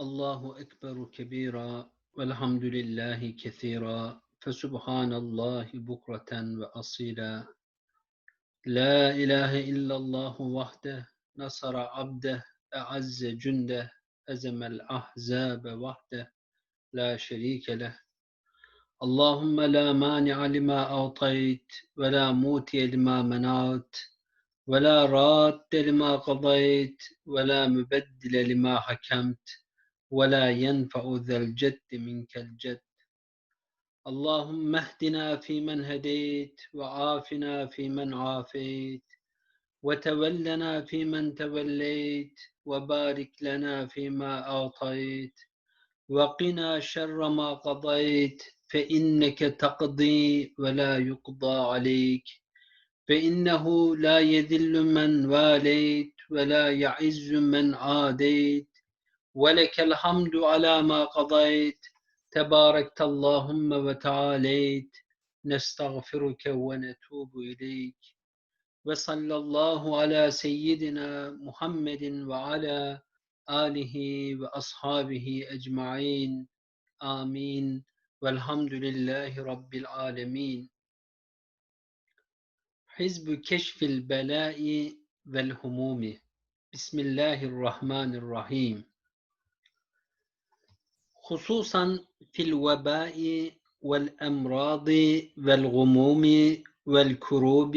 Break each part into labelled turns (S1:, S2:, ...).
S1: الله أكبر كبيرا والحمد لله كثيرا فسبحان الله بكرة وأصيلا. لا إله إلا الله وحده نصر عبده أعز جنده أزم الأحزاب وحده لا شريك له. اللهم لا مانع لما أعطيت ولا موتي لما منعت ولا راد لما قضيت ولا مبدل لما حكمت. ولا ينفع ذا الجد منك الجد. اللهم اهدنا فيمن هديت وعافنا فيمن عافيت. وتولنا فيمن توليت وبارك لنا فيما أعطيت. وقنا شر ما قضيت فإنك تقضي ولا يقضى عليك. فإنه لا يذل من واليت ولا يعز من عاديت. ولك الحمد على ما قضيت. تباركت اللهم وتعاليت. نستغفرك ونتوب إليك. وصلى الله على سيدنا محمد وعلى آله وأصحابه أجمعين. آمين. والحمد لله رب العالمين. حزب كشف البلاء والهموم. بسم الله الرحمن الرحيم. خصوصا في الوباء والأمراض والغموم والكروب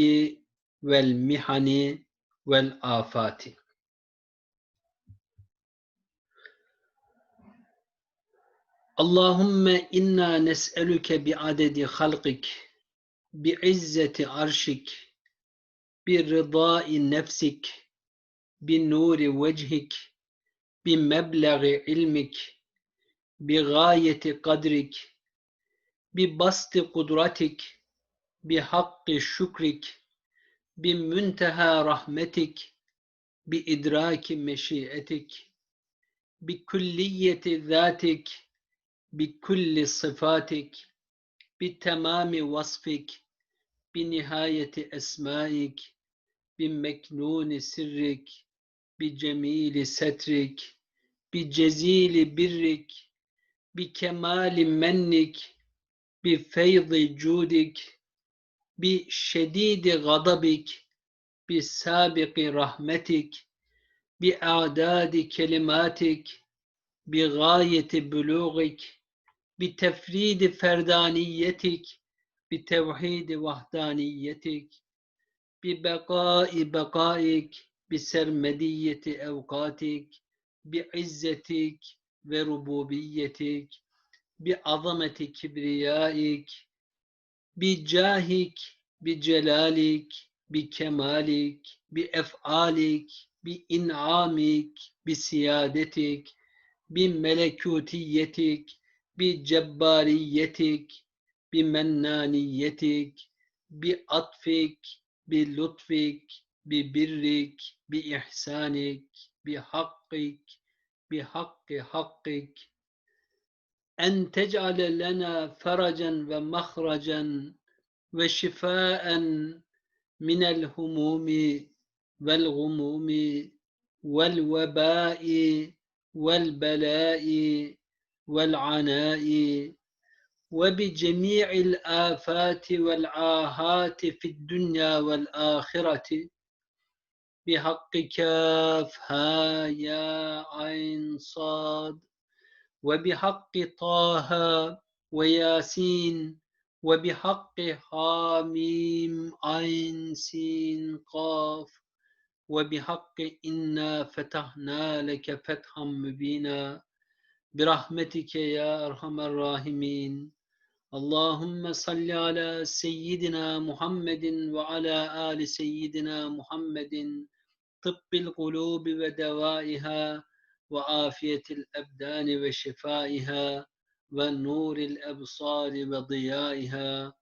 S1: والمحن والآفات. اللهم إنا نسألك بعدد خلقك بعزة عرشك برضاء نفسك بنور وجهك بمبلغ علمك bi gayeti kadrik, bi basti kudratik, bi hakkı şükrik, bi münteha rahmetik, bi idraki meşiyetik, bi külliyeti zatik, bi kulli sıfatik, bi temami vasfik, bi nihayeti esmaik, bi meknuni sirrik, bi cemili setrik, bi cezili birrik, bi kemali mennik bi feyzi cudik bi şedidi gadabik bi sabiki rahmetik bi adadi kelimatik bi gayeti bulugik bi tefridi ferdaniyetik bi tevhidi vahdaniyetik bi bekai bekaik bi sermediyeti evkatik bi izzetik ve rububiyetik, bi azameti kibriyaik, bi cahik, bi celalik, bi kemalik, bi efalik, bi in'amik, bi siyadetik, bi melekutiyetik, bi cebbariyetik, bi mennaniyetik, bi atfik, bi lutfik, bi birrik, bi ihsanik, bi hakkik, بحق حقك أن تجعل لنا فرجا ومخرجا وشفاء من الهموم والغموم والوباء والبلاء والعناء. وبجميع الآفات والعاهات في الدنيا والآخرة. بحق كاف ها يا عين صاد وبحق طه وياسين وبحق حاميم عين سين قاف وبحق إنا فتحنا لك فتحا مبينا برحمتك يا أرحم الراحمين. Allahümme salli ala seyyidina Muhammedin ve ala ali seyyidina Muhammedin tıbbil kulubi ve devaiha ve afiyetil ebdani ve şifaiha ve nuril ebsari ve diyaiha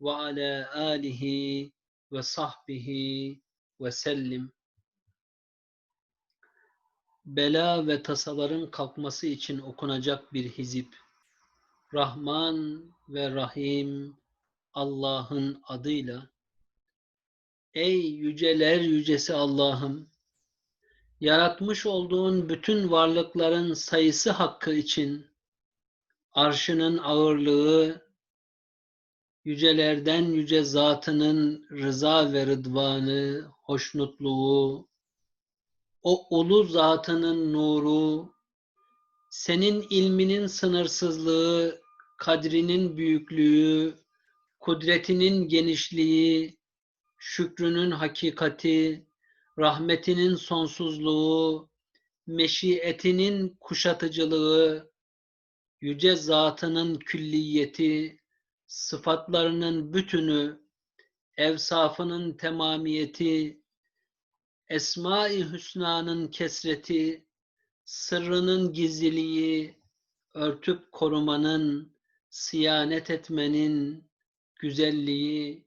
S1: ve ala alihi ve sahbihi ve sellim. Bela ve tasaların kalkması için okunacak bir hizip. Rahman ve Rahim Allah'ın adıyla. Ey yüceler yücesi Allah'ım! yaratmış olduğun bütün varlıkların sayısı hakkı için, arşının ağırlığı, yücelerden yüce zatının rıza ve rıdvanı, hoşnutluğu, o ulu zatının nuru, senin ilminin sınırsızlığı, kadrinin büyüklüğü, kudretinin genişliği, şükrünün hakikati, rahmetinin sonsuzluğu, meşiyetinin kuşatıcılığı, yüce zatının külliyeti, sıfatlarının bütünü, evsafının temamiyeti, Esma-i Hüsna'nın kesreti, sırrının gizliliği, örtüp korumanın, siyanet etmenin güzelliği,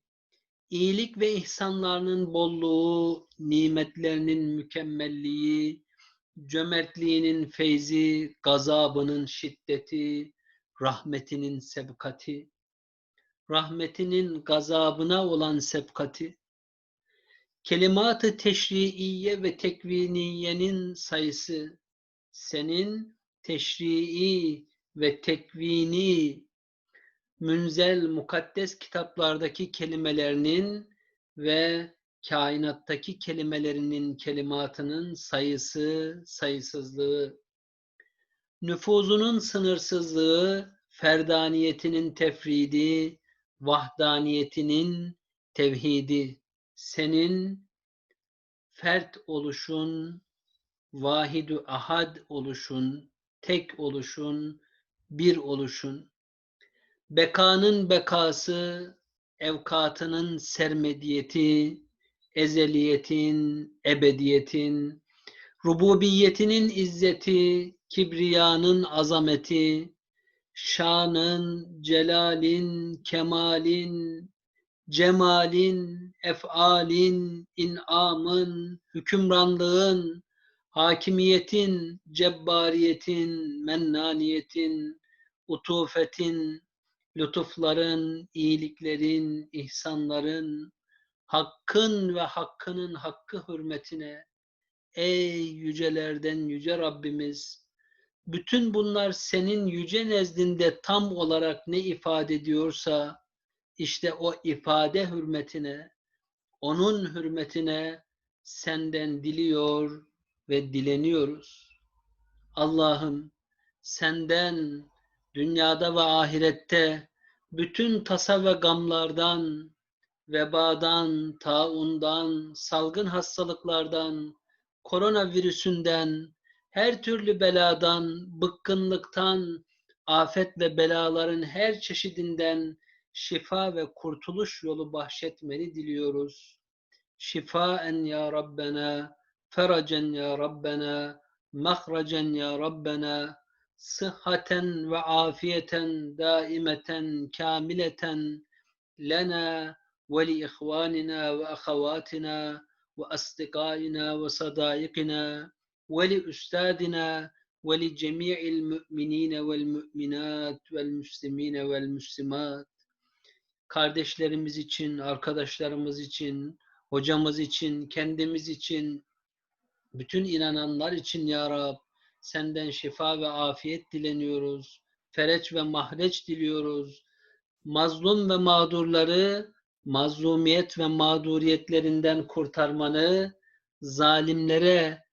S1: iyilik ve ihsanlarının bolluğu, nimetlerinin mükemmelliği, cömertliğinin feyzi, gazabının şiddeti, rahmetinin sebkati, rahmetinin gazabına olan sebkati, kelimat-ı teşriiye ve tekviniyenin sayısı, senin teşrii ve tekvini münzel mukaddes kitaplardaki kelimelerinin ve kainattaki kelimelerinin kelimatının sayısı, sayısızlığı, nüfuzunun sınırsızlığı, ferdaniyetinin tefridi, vahdaniyetinin tevhidi, senin fert oluşun, vahidü ahad oluşun, tek oluşun, bir oluşun, bekanın bekası, evkatının sermediyeti, ezeliyetin, ebediyetin, rububiyetinin izzeti, kibriyanın azameti, şanın, celalin, kemalin, cemalin, efalin, inamın, hükümranlığın, hakimiyetin, cebbariyetin, mennaniyetin, utufetin, lütufların, iyiliklerin, ihsanların, hakkın ve hakkının hakkı hürmetine, ey yücelerden yüce Rabbimiz, bütün bunlar senin yüce nezdinde tam olarak ne ifade ediyorsa, işte o ifade hürmetine, onun hürmetine senden diliyor ve dileniyoruz. Allah'ım senden dünyada ve ahirette bütün tasa ve gamlardan, vebadan, taundan, salgın hastalıklardan, koronavirüsünden, her türlü beladan, bıkkınlıktan, afet ve belaların her çeşidinden şifa ve kurtuluş yolu bahşetmeni diliyoruz. Şifaen ya Rabbena, feracen ya Rabbena, mahracen ya Rabbena, sıhhaten ve afiyeten daimeten kamileten lena ve li ihvanina ve ahawatina ve asdiqaina ve sadaikina ve li üstadina ve li cemi'il müminine vel müminat vel müslimine vel müslimat. Kardeşlerimiz için, arkadaşlarımız için, hocamız için, kendimiz için, bütün inananlar için ya Rab, senden şifa ve afiyet dileniyoruz. Fereç ve mahreç diliyoruz. Mazlum ve mağdurları mazlumiyet ve mağduriyetlerinden kurtarmanı, zalimlere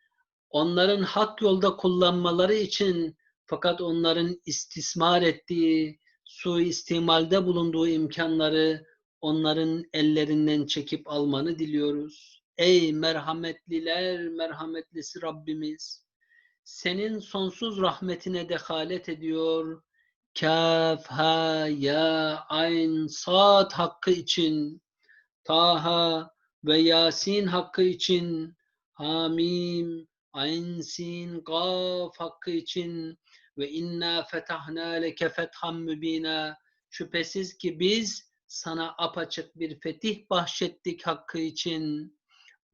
S1: onların hak yolda kullanmaları için fakat onların istismar ettiği, suistimalde bulunduğu imkanları onların ellerinden çekip almanı diliyoruz. Ey merhametliler merhametlisi Rabbimiz! Senin sonsuz rahmetine dehalet ediyor. Kaf, ha, ya, ayn, sad hakkı için, Taha ve Yasin hakkı için, Hamim, Ayn, Sin, Gaf hakkı için, ve inna fetahna leke fethan mübina şüphesiz ki biz sana apaçık bir fetih bahşettik hakkı için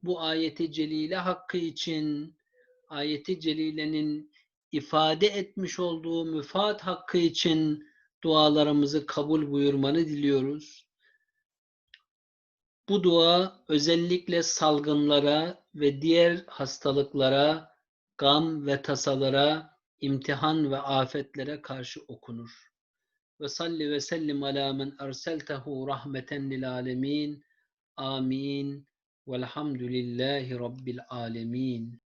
S1: bu ayeti celile hakkı için ayeti celilenin ifade etmiş olduğu müfat hakkı için dualarımızı kabul buyurmanı diliyoruz. Bu dua özellikle salgınlara ve diğer hastalıklara gam ve tasalara, imtihan ve afetlere karşı okunur. Ve salli ve sellim ala men erseltehu rahmeten lil alemin. Amin. Velhamdülillahi Rabbil alemin.